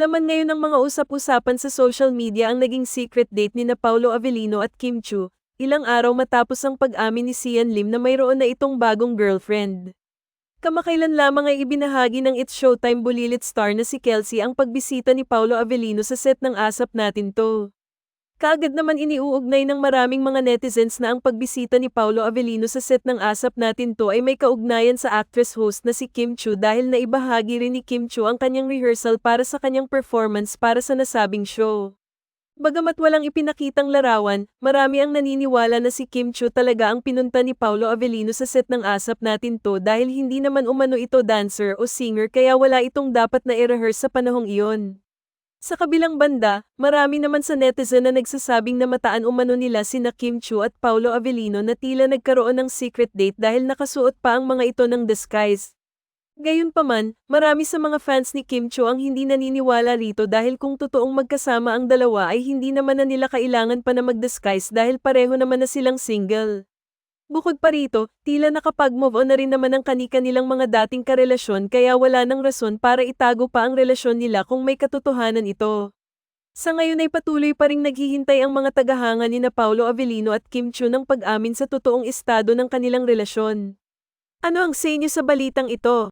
Laman ngayon ng mga usap-usapan sa social media ang naging secret date ni na Paulo Avellino at Kim Chu, ilang araw matapos ang pag-amin ni Sian Lim na mayroon na itong bagong girlfriend. Kamakailan lamang ay ibinahagi ng It's Showtime bulilit star na si Kelsey ang pagbisita ni Paulo Avellino sa set ng Asap Natin To. Kaagad naman iniuugnay ng maraming mga netizens na ang pagbisita ni Paulo Avellino sa set ng Asap Natin To ay may kaugnayan sa actress-host na si Kim Chu dahil naibahagi rin ni Kim Chu ang kanyang rehearsal para sa kanyang performance para sa nasabing show. Bagamat walang ipinakitang larawan, marami ang naniniwala na si Kim Chu talaga ang pinunta ni Paulo Avellino sa set ng Asap Natin To dahil hindi naman umano ito dancer o singer kaya wala itong dapat na i-rehearse sa panahong iyon. Sa kabilang banda, marami naman sa netizen na nagsasabing na mataan umano nila sina Kim Chu at Paulo Avellino na tila nagkaroon ng secret date dahil nakasuot pa ang mga ito ng disguise. Gayunpaman, marami sa mga fans ni Kim Chu ang hindi naniniwala rito dahil kung totoong magkasama ang dalawa ay hindi naman na nila kailangan pa na mag-disguise dahil pareho naman na silang single. Bukod pa rito, tila nakapag-move on na rin naman ang kani-kanilang mga dating karelasyon kaya wala nang rason para itago pa ang relasyon nila kung may katotohanan ito. Sa ngayon ay patuloy pa ring naghihintay ang mga tagahanga ni na Paulo Avellino at Kim Chu ng pag-amin sa totoong estado ng kanilang relasyon. Ano ang say niyo sa balitang ito?